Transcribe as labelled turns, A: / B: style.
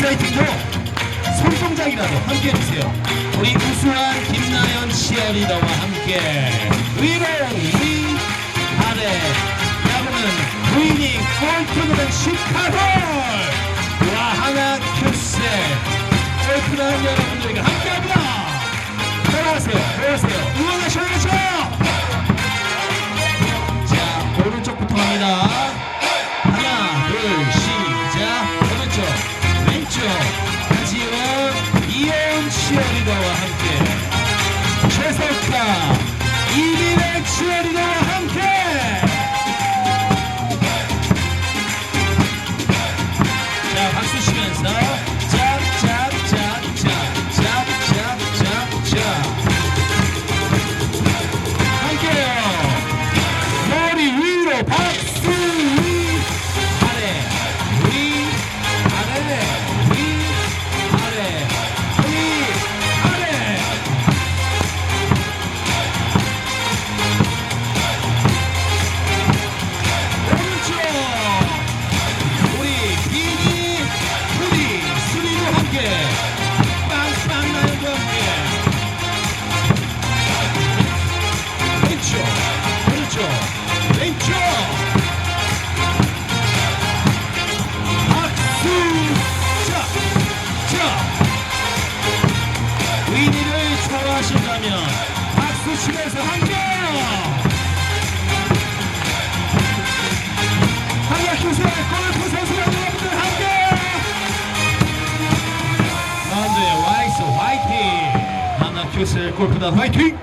A: 익사이팅도 손동작이라도 함께 해주세요. 우리 우수한 김나연 치어리더와 함께 위로 위 아래 야구는 위닝 골프는 18홀 와 하나 큐세 골프는 여러분들과 함께합니다. 따라하세요. 따라하세요. 응원하셔야죠. 자 오른쪽부터 갑니다. 치어리더와 함께. 최석타 이민의 치어리더와 함께. 자 박수 치면서 함께 빵빵 나연과 함께 왼쪽 오른쪽 왼쪽. 박수! 자자. 위니를 좋아하신다면 박수 치면서 함께 한 화이팅 한약교세 골프단 화이팅